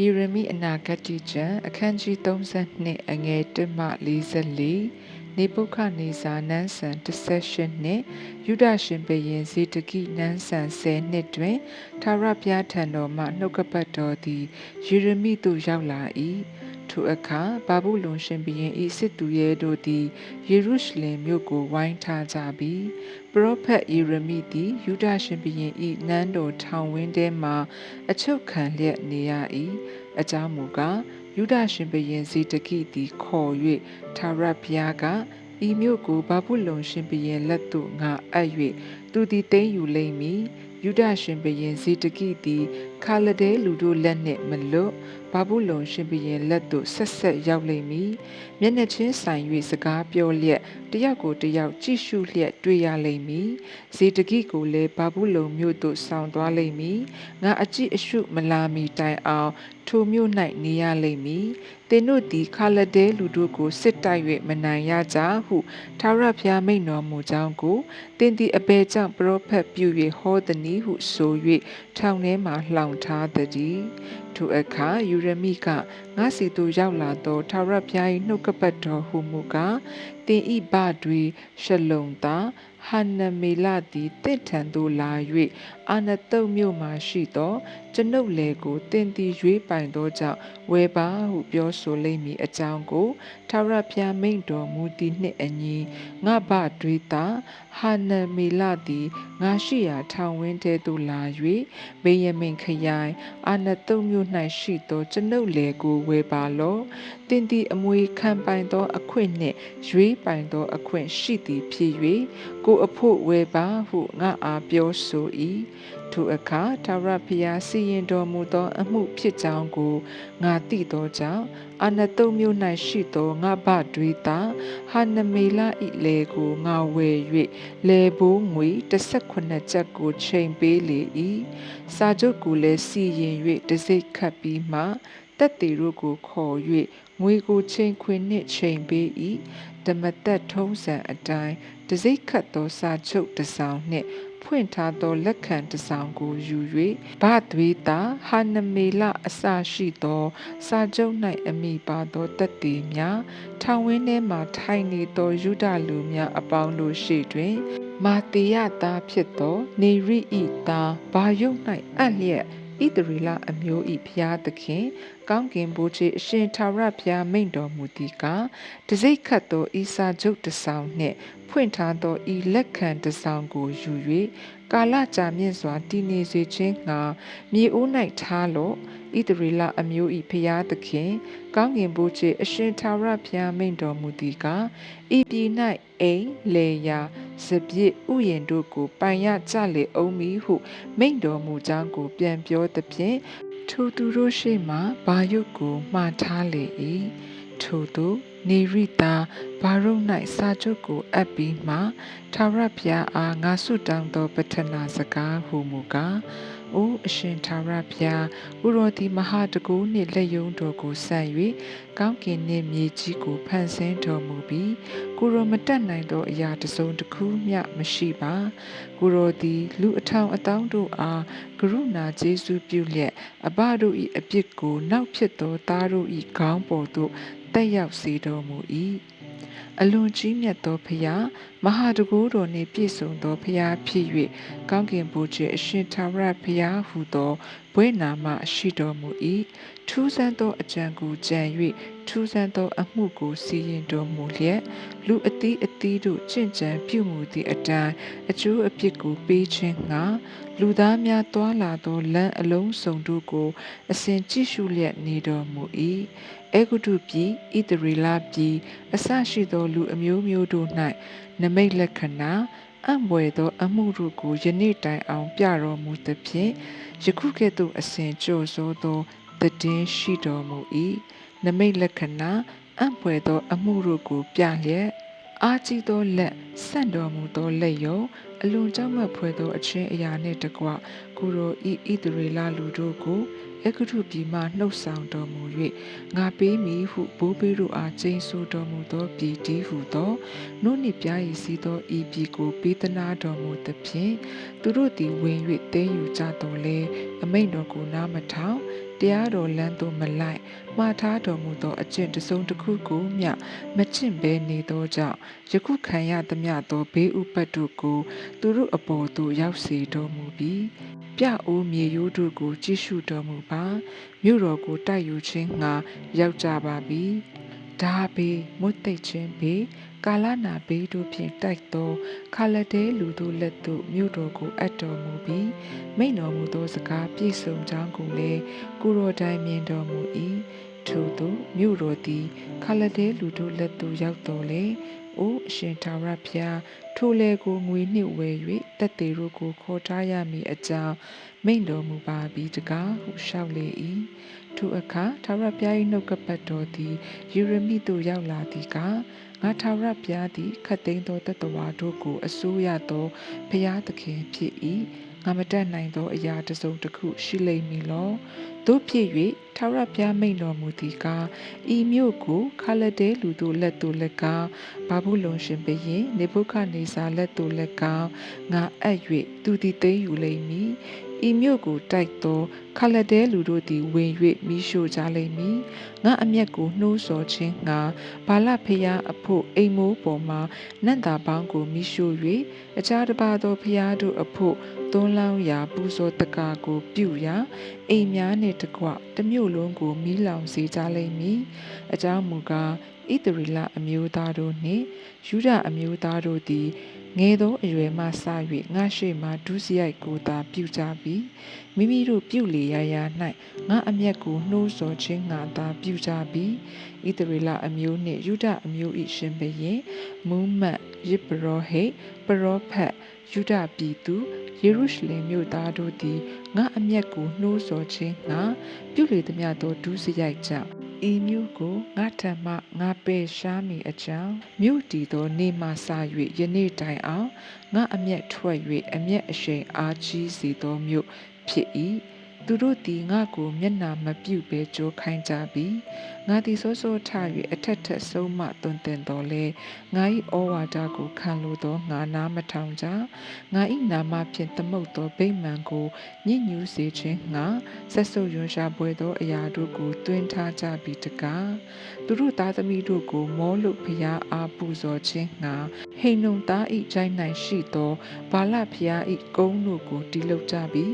ယေရမိအနာဂတိကျမ်းအခန်းကြီး32အငယ်1မှ44နေပုခါနေဇာနန်းဆန်18နှစ်ယုဒရှင်ဘုရင်ဇေတကိနန်းဆန်10နှစ်တွင်သာရဘုရားထံတော်မှနှုတ်ကပတ်တော်သည်ယေရမိသို့ရောက်လာ၏ ထိုအခါဘာဘူးလုံရှင်ဘုရင်၏စစ်သူရဲတို့သည်ယေရုရှလင်မြို့ကိုဝိုင်းထားကြပြီးပရောဖက်ယေရမိသည်ယူဒရှင်ဘုရင်၏နန်းတော်ထောင်ဝင်းထဲမှအချုပ်ခံလျက်နေရ၏အကြောင်းမူကားယူဒရှင်ဘုရင်ဇေတကိသည်ခေါ်၍သာရဘုရားကဤမြို့ကိုဘာဘူးလုံရှင်ဘုရင်လက်သို့ငါအပ်၍သူသည်သိမ်းယူလိမ့်မည်ယုဒရှင်ဘုရင်ဇေတကိသည် ခါလဒဲလူတို့လက်နှင့်မလွတ်ဘာဘူးလုံရှင်ဘုရင်လက်သို့ဆက်ဆက်ရောက်လိမ့်မည်မျက်နှာချင်းဆိုင်၍စကားပြောလျက်တယောက်ကိုတယောက်ကြည့်ရှုလျက်တွေ့ရလိမ့်မည်ဇေတကိကိုလည်းဘာဘူးလုံမြို့သို့ဆောင်သွားလိမ့်မည်ငါအကြည့်အရှုမလာမီတိုင်အောင်ထိုမြို့၌နေရလိမ့်မည်သင်တို့သည်ခါလဒဲလူတို့ကိုစစ်တိုက်၍မနိုင်ရကြဟုထာဝရဘုရားမိန့်တော်မူကြောင်းကိုသင်သည်အဘယ်ကြောင့်ပရောဖက်ပြု၍ဟောသည်နည်းဟုဆို၍ထောင်ထဲမှလှောင်ထားသည်ထိုအခါယူရမိကငါစီသို့ရောက်လာသောထာဝရဘုရား၏နှုတ်ကပတ်တော်ဟုမူကားတင်ဤဘတွေရှလုံသာ ဟန္နမေလသည်တင့်ထံသို့လာ၍အာနတုတ်မြို့မှရှိသောကျွန်ုပ်လေကိုတင်သည်ရွေးပိုင်သောကြောင့်ဝယ်ပါဟုပြောဆိုလိမ့်မည်အကြောင်းကိုထာဝရဘုရားမိန့်တော်မူသည်နှင့်အညီငါဘတွေးသာဟာနမေလသည်ငါရှိရာထောင်ဝင်းထဲသို့လာ၍ဘေယမင်ခရိုင်အာနတုတ်မြို့၌ရှိသောကျွန်ုပ်လေကိုဝယ်ပါလောတင်သည်အမွေခံပိုင်သောအခွင့်နှင့်ရွေးပိုင်သောအခွင့်ရှိသည်ဖြစ်၍ကိုအဖို့ဝယ်ပါဟုငါအားပြောဆို၏ထိုအခါထာဝရဘုရားစီရင်တော်မူသော အမှုဖြစ်ကြောင်းကိုငါသိသောကြောင့်အာနတုမြို့၌ရှိသောငါဘတွေသာဟာနမေလဤလေကိုငါဝယ်၍လေဘိုးငွေ18ချက်ကိုချိန်ပေးလေ၏စာချုပ်ကိုလည်းစီရင်၍တစိ့ခတ်ပြီးမှ တက်တီတို့ကိုခေါ်၍ငွေကိုချိန်ခွင်နှင့်ချိန်ပေး၏ဓမ္မသက်ထုံးစံအတိုင်းတစိ့ခတ်သောစာချုပ်တစ်စောင်နှင့်ဖွင့်ထားသောလက်ခံတစ်စောင်ကိုယူ၍ဗသွေးသာဟာနမေလအစရှိသော စာချုပ်၌အမိပါသောတက်တည်များထောင်ဝင်းထဲမှထိုင်နေသောယုဒလူများအပေါင်းတို့ရှေ့တွင်မာတေယသားဖြစ်သောနေရိဤသားဘာယုတ်၌အပ်လျက်ဣသရေလအမျိုး၏ဖျားသခင် ကောင်းကင်ဘိုးကြီးအရှင်ထာဝရဘုရားမိန့်တော်မူသည်ကားတစိ့ခတ်သောဤစာချုပ်တဆောင်နှင့်ဖွင့်ထားသောဤလက်ခံတဆောင်ကိုယူ၍ကာလကြာမြင့်စွာတည်နေစေခြင်းငှာမြေအိုး၌ထားလော့ဣသရေလအမျိုး၏ဖျားသခင် ကောင်းကင်ဘုရားအရှင်သာရဘုရားမိန့်တော်မူသည်ကားဤပြည်၌အိမ်လေယာစပြည့်ဥယျင်တို့ကိုပိုင်ရကြလေအောင်မီဟု မိန့်တော်မူကြောင်းကိုပြန်ပြောသဖြင့် ထိုသူတို့ရှေ့မှဘာယုတ်ကိုမှားထားလေ၏ထို့သူနေရိတာဘာရု၌စာချုပ်ကိုအပ်ပြီးမှထာဝရဘုရားအားငါဆုတောင်းသောပထနာစကားဟုမူကား အိုအရှင်ထာဝရဘုရားဥရောတိမဟာတကူနှင့်လက်ယုံတော်ကိုဆန့်၍ကောင်းကင်နှင့်မြေကြီးကိုဖန်ဆင်းတော်မူပြီးကိုရောမတက်နိုင်သောအရာတစ်စုံတစ်ခုမျှမရှိပါကိုရောသည်လူအထောင်အတောင်းတို့အားကရုဏာကျေးဇူးပြုလျက်အဘတို့၏အပြစ်ကိုနောက်ဖြစ်သောသားတို့၏ခေါင်းပေါ်သို့တက်ရောက်စေတော်မူ၏ အလွန်ကြီးမြတ်သောဖရာမဟာတကူတော်နှင့်ပြည့်စုံသောဖရာဖြစ်၍ကောင်းကင်ဘုရားအရှင်သာရဖရာဟုသောဘွေနာမရှိတော်မူ၏ထူးဆန်းသောအကြံကိုကြံ၍ ထူးဆန်းသော အမှုကိုစီရင်တော်မူလျက်လူအသီးအသီးတို့ချင့်ကြံပြုမူသည့်အတိုင်းအကျိုးအပြစ်ကိုပေးခြင်းငှာလူသားများတွာလာသောလမ်းအလုံးစုံတို့ကိုအစဉ်ကြည့်ရှုလျက်နေတော်မူ၏အေဂုတုပြည်ဣသရေလပြည်အစရှိသောလူအမျိုးမျိုးတို့၌နမိတ်လက္ခဏာအံ့ဘွယ်သော အမှုတို့ကိုယနေ့တိုင်အောင်ပြတော်မူသဖြင့်ယခုကဲ့သို့အစဉ်ကြိုဆိုသောတည်င်းရှိတော်မူ၏ နမိတ်လက္ခဏာအံ့ဘွယ်သော အမှုတို့ကို ပြလျက်အားကြီးသောလက်ဆန့်တော်မူသောလက်ယုံအလွန်ကြောက်မက်ဖွယ်သောအချင်းအရာနှင့်တကွကိုရိုဤဣသရေလလူတို့ကိုအဂထုပြည်မှနှုတ်ဆောင်တော်မူ၍ငါပေးမည်ဟုဘိုးဘေးတို့အားကျိန်ဆိုတော်မူသောပြည်တည်းဟုသောနုနှင့်ပြားရည်စီးသောဤပြည်ကိုပေးသနာတော်မူသဖြင့်သူတို့သည်ဝင်၍တဲယူကြတော်လဲအမိန့်တော်ကိုနားမထောင် တရားတော်လမ်းသို့မလိုက်မှားထားတော်မူသောအကျင့်တစ်စုံတစ်ခုကိုမျှမချင့်ဘဲနေသောကြောင့်ယခုခံရသမျှသောဘေးဥပတ်တို့ကိုသူတို့အပေါ်သို့ရောက်စေတော်မူပြီးပြအိုးမြေရိုးတို့ကိုကြည့်ရှုတော်မူပါမြို့တော်ကိုတိုက်ယူခြင်းငှာရောက်ကြပါပြီဒါဘေးမွတ်သိပ်ခြင်းဘေး ကာလနာဘေးတို့ဖြင့်တိုက်သောခါလတဲလူတို့လက်သို့မြို့တော်ကိုအပ်တော်မူပြီးမိန်တော်မူသောစကားပြည့်စုံကြောင်းကိုလည်းကိုရောတိုင်းမြင်တော်မူ၏ထို့သောမြို့တော်သည်ခါလတဲလူတို့လက်သို့ရောက်တော်လေ။အိုအရှင်သာရဖျားထိုလေကိုငွေနှင့်ဝယ်၍တက်သေးတို့ကိုခေါ်ထားရမည်အကြောင်းမိန်တော်မူပါပြီတကားဟုလျှောက်လေ၏ထိုအခါသာရဖျား၏နှုတ်ကပတ်တော်သည်ယေရမိသို့ရောက်လာသည်က ငါသာရဖျားသည်ခတ်သိမ်းသောတတဝါတို့ကိုအစိုးရသောဖျားသခင်ဖြစ်၏ငါမတတ်နိုင်သောအရာတစ်စုံတစ်ခုရှိလိမ့်မည်လောတို့ဖြစ်၍ထာဝရဘုရားမိန့်တော်မူသည်ကားဤမြို့ကိုခါလဒဲလူတို့လက်သို့လက်ကားဘာဘူးလုံရှင်ဘရင်နေဘုခနေစာလက်သို့လက်ကားငါအပ်၍သူသည်သိမ်းယူလိမ့်မည် ဤမြို့ကိုတိုက်သောခလဒဲလူတို့သည်ဝင်၍မိရှို့ကြလိမ့်မည်ငါအမျက်ကိုနှိုးဆော်ခြင်းငါဘာလဖျားအဖို့အိမ်မိုးပေါ်မှာနတ်သားပေါင်းကိုမိရှို့၍အခြားတစ်ပါးသောဖျားတို့အဖို့သွန်းလောင်းရာပူဇော်တကာကိုပြုရာအိမ်များနှင့်တကွတမျိုးလုံးကိုမိလောင်စေကြလိမ့်မည်အကြောင်းမူကားဣသရေလအမျိုးသားတို့နှင့်ယူဒအမျိုးသားတို့သည် ငယ်သောအရွယ်မှစ၍ငါရှိမှဒုစရိုက်ကိုသာပြုကြပြီမိမိတို့ပြုလေရာရာ၌ငါအမျက်ကိုနှိုးဆော်ခြင်းငါသာပြုကြပြီဣသရေလအမျိုးနှင့်ယူဒအမျိုး၏ရှင်ဘရင်မူမတ်ယစ်ပရောဟိတ်ပရောဖက်ယူဒပြည်သူယေရုရှလင်မြို့သားတို့သည်ငါအမျက်ကိုနှိုးဆော်ခြင်းငါပြုလေသမျှသောဒုစရိုက်ကြောင့် ဤမြို့ကိုငါထံမှငါပယ်ရှားမိအကြောင်းမြို့တည်သောနေမှစ၍ယနေ့တိုင်အောင်ငါအမျက်ထွက်၍အမျက်အရှိန်အားကြီးစေသောမြို့ဖြစ်၏ သူတို့သည်ငါကိုမျက်နာမပြုတ်ဘဲကြိုးခိုင်းကြပြီငါသည်စိုးစိုးထ၍အထက်ထက်ဆုံးမတွင်တင်တော်လဲငါ၏ဩဝါဒကိုခံလိုသောငါနာမထောင်ကြငါ၏နာမဖြင့်သမုတ်သောဗိမာန်ကိုညှဉ်းညူးစေခြင်းငါဆက်ဆုပ်ရွံရှာပွဲသောအရာတို့ကိုတွင်ထားကြပြီတကားသူတို့သားသမီးတို့ကိုမောလုဖျားအားပူဇော်ခြင်းငါ ဟိန်နုံသား၏ကျိုင်းနိုင်ရှိသောဘာလဖျား၏ကုန်းတို့ကိုတီးလုပ်ကြပြီ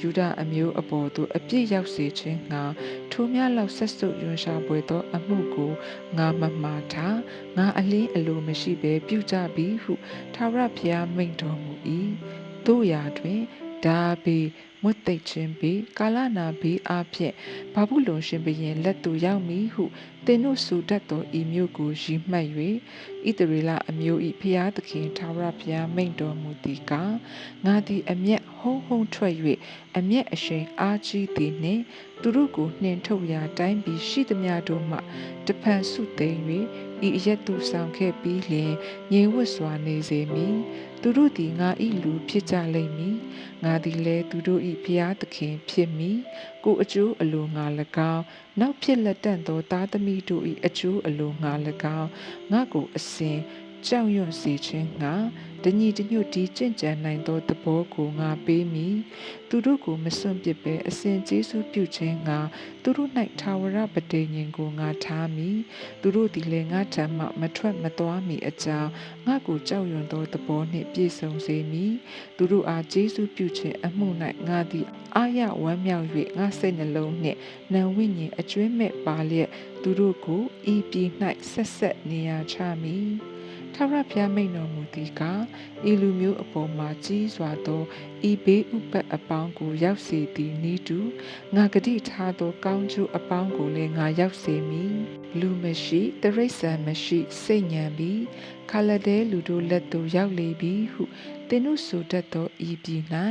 ယူဒအမျိုးအပေါ်သို့အပြစ်ရောက်စေခြင်းငါထိုများလောက်ဆက်စုပ်ရွံရှာပွဲသောအမှုကိုငါမမှားထားငါအလင်းအလိုမရှိဘဲပြုကြပြီဟုထာဝရဘုရားမိန့်တော်မူ၏တို့ရာတွင်ဒါဘီ မွတ်သိပ်ခြင်းဘေးကာလနာဘေးအဖြစ်ဘာဘူးလုံရှင်ဘရင်လက်သို့ရောက်မည်ဟုသင်တို့ဆိုတတ်သောဤမျိုးကိုရည်မှတ်၍ဣတရေလအမျိုး၏ဖျားသခင်ထာဝရဘုရားမိန့်တော်မူသည်ကားငါသည်အမျက်ဟုံးဟုံးထွက်၍အမျက်အရှိန်အားကြီးသည်နှင့်သူတို့ကိုနှင်ထုတ်ရာတိုင်းပြည်ရှိသမျှတို့မှတဖန်ဆုသိမ်း၍ဤအရက်သူဆောင်ခဲ့ပြီးလျင်ငြိမ်ဝတ်စွာနေစေမည်သူတို့သည်ငါ၏လူဖြစ်ကြလိမ့်မည်ငါသည်လည်းသူတို့၏ဖျားသခင်ဖြစ်မည်ကိုအကျိုးအလိုငါ၎င်းနောက်ဖြစ်လက်တန့်သောသားသမီးတို့၏အကျိုးအလိုငါ၎င်းငါကိုအစဉ် ကြောက်ရွံ့စေခြင်းငါတညီတညွတ်တီးကြင်ကြံနိုင်သောသဘောကိုငါပေးမည်သူတို့ကိုမစွန့်ပစ်ဘဲအစဉ်ကျေးဇူးပြုခြင်းငါသူတို့၌ထာဝရပတိညင်ကိုငါထားမည်သူတို့သည်လည်းငါထံမှမထွက်မသွားမီအကြောင်းငါကိုကြောက်ရွံ့သောသဘောနှင့်ပြည့်စုံစေမည်သူတို့အားကျေးဇူးပြုခြင်းအမှု၌ငါသည်အာရဝမ်းမြောက်၍ငါစိတ်နှလုံးနှင့်နံဝိညာဉ်အကျွမ်းမဲ့ပါလျက်သူတို့ကိုဤပြည်၌ဆက်ဆက်နေရာချမည် ထာဝရဘုရားမိန်တော်မူသည်ကားဤလူမျိုးအပေါ်မှာကြီးစွာသောဤဘေးဥပတ်အပေါင်းကိုရောက်စေသည်နီးတူငါဂတိထားသောကောင်းကျိုးအပေါင်းကိုလည်းငါရောက်စေမည်လူမရှိတရိษံမရှိစိတ်ညံပြီးခါလဒဲလူတို့လက်သို့ရောက်လေပြီဟုသင်တို့ဆိုတတ်သောဤပြည်၌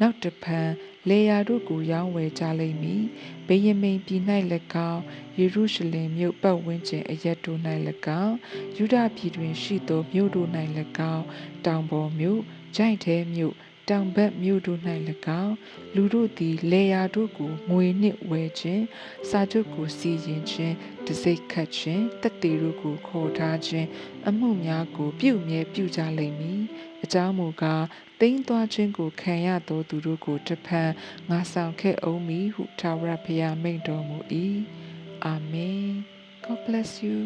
နောက်တဖန် လေယာတို့ကိုရောင်းဝယ်ကြလိမ့်မည်ဘယင်မိန်ပြည်၌၎င်းယေရုရှလင်မြို့ပတ်ဝန်းကျင်အရက်တို့၌၎င်းယူဒပြည်တွင်ရှိသောမြို့တို့၌၎င်းတောင်ပေါ်မြို့ဂျိုင့်ထဲမြို့ တောင်ဘက်မြို့တို့၌၎င်းလူတို့သည်လေယာတို့ကိုငွေနှင့်ဝယ်ခြင်းစာချုပ်ကိုစီရင်ခြင်းတစိ့ခတ်ခြင်းတက်တေတို့ကိုခေါ်ထားခြင်းအမှုများကိုပြုမြဲပြုကြလိမ့်မည်အကြောင်းမူကားတိမ့်သွားခြင်းကိုခံရသောသူတို့ကိုတဖန်ငါဆောင်ခဲ့အောင်မည်ဟုထာဝရဘုရားမိန့်တော်မူ၏အာမင် God bless you